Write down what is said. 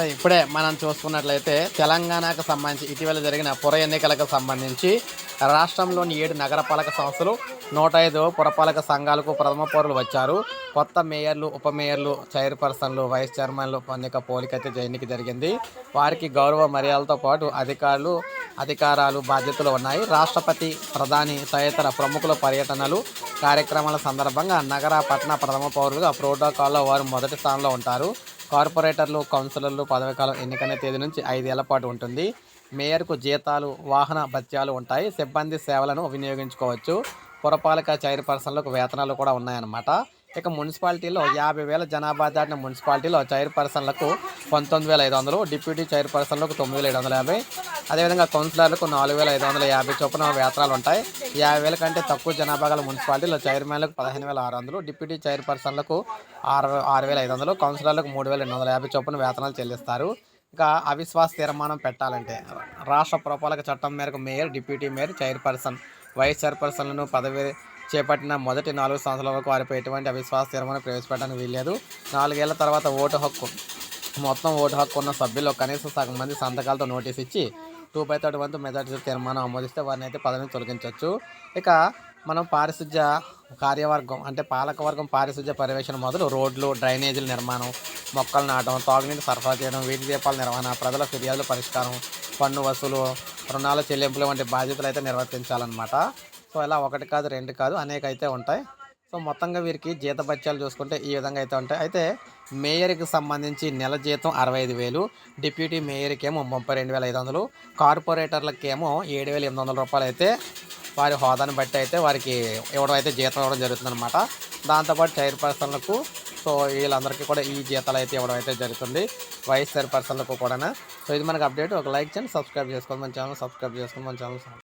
So ఇప్పుడే మనం చూసుకున్నట్లయితే తెలంగాణకు సంబంధించి ఇటీవల జరిగిన పుర ఎన్నికలకు సంబంధించి రాష్ట్రంలోని ఏడు నగరపాలక సంస్థలు నూట ఐదు పురపాలక సంఘాలకు ప్రథమ పౌరులు వచ్చారు. కొత్త మేయర్లు ఉప మేయర్లు చైర్పర్సన్లు వైస్ చైర్మన్లు పొందిక పోలికైతే జయనికి జరిగింది. వారికి గౌరవ మర్యాదలతో పాటు అధికారులు అధికారాలు బాధ్యతలు ఉన్నాయి. రాష్ట్రపతి ప్రధాని తదితర ప్రముఖుల పర్యటనలు కార్యక్రమాల సందర్భంగా నగర పట్టణ ప్రథమ పౌరులుగా ప్రోటోకాల్లో వారు మొదటి స్థానంలో ఉంటారు. కార్పొరేటర్లు కౌన్సిలర్లు పదవీకాలం ఎన్నికైన తేదీ నుంచి ఐదేళ్ళ పాటు ఉంటుంది. మేయర్కు జీతాలు వాహన భత్యాలు ఉంటాయి. సిబ్బంది సేవలను వినియోగించుకోవచ్చు. పురపాలక చైర్పర్సన్లకు వేతనాలు కూడా ఉన్నాయన్నమాట. ఇక మున్సిపాలిటీలో యాభై వేల జనాభా దాటిన మున్సిపాలిటీలో చైర్పర్సన్లకు పంతొమ్మిది వేల ఐదు వందలు డిప్యూటీ చైర్పర్సన్లకు తొమ్మిది వేల ఏడు వందల యాభై అదేవిధంగా కౌన్సిలర్లకు నాలుగు వేల ఐదు వందల యాభై చొప్పున వేతనాలు ఉంటాయి. యాభై వేల కంటే తక్కువ జనాభా గల మున్సిపాలిటీలో చైర్మన్లకు పదిహేను వేల ఆరు వందలు డిప్యూటీ చైర్పర్సన్లకు ఆరు ఆరు వేల ఐదు వందలు కౌన్సిలర్లకు మూడు వేల రెండు వందల యాభై చొప్పున వేతనాలు చెల్లిస్తారు. ఇంకా అవిశ్వాస తీర్మానం పెట్టాలంటే రాష్ట్ర పురపాలక చట్టం మేరకు mayor deputy mayor chairperson vice చైర్పర్సన్లను పదవి చేపట్టిన మొదటి నాలుగు సంవత్సరాల వరకు వారిపై ఎటువంటి అవిశ్వాస తీర్మానం ప్రవేశపెట్టడానికి వీల్లేదు. నాలుగేళ్ళ తర్వాత ఓటు హక్కు మొత్తం ఓటు హక్కు ఉన్న సభ్యుల్లో కనీసం సగం మంది సంతకాలతో నోటీస్ ఇచ్చి టూ బై థర్టీ వంతు మెజార్టీ తీర్మానం ఆమోదిస్తే వారిని అయితే పదవిని తొలగించవచ్చు ఇక మనం పారిశుధ్య కార్యవర్గం అంటే పాలకవర్గం పారిశుధ్య పర్యవేక్షణ మొదలు రోడ్లు డ్రైనేజీల నిర్మాణం మొక్కలు నాటడం తాగునీటి సరఫరా చేయడం వీధి దీపాల నిర్వహణ ప్రజల ఫిర్యాదుల పరిష్కారం పన్ను వసూలు రుణాల చెల్లింపులు వంటి బాధ్యతలు అయితే నిర్వర్తించాలన్నమాట. సో ఇలా ఒకటి కాదు రెండు కాదు అనేక అయితే ఉంటాయి. సో మొత్తంగా వీరికి జీతభత్యాలు చూసుకుంటే ఈ విధంగా అయితే ఉంటాయి. అయితే మేయర్కి సంబంధించి నెల జీతం అరవై ఐదు వేలు డిప్యూటీ మేయర్కి ఏమో ముప్పై రెండు వేల ఐదు వందలు కార్పొరేటర్లకి ఏమో ఏడు వేల ఎనిమిది వందల రూపాయలు అయితే వారి హోదాని బట్టి అయితే వారికి ఇవ్వడం అయితే జీతం ఇవ్వడం జరుగుతుందన్నమాట. దాంతోపాటు చైర్పర్సన్లకు సో వీళ్ళందరికీ కూడా ఈ జీతాలు అయితే ఇవ్వడం అయితే జరుగుతుంది. వైస్ చైర్పర్సన్లకు కూడా సో ఇది మనకు అప్డేట్. ఒక లైక్ చేయండి సబ్స్క్రైబ్ చేసుకోండి మన ఛానల్ సబ్స్క్రైబ్ చేసుకోండి మన ఛానల్.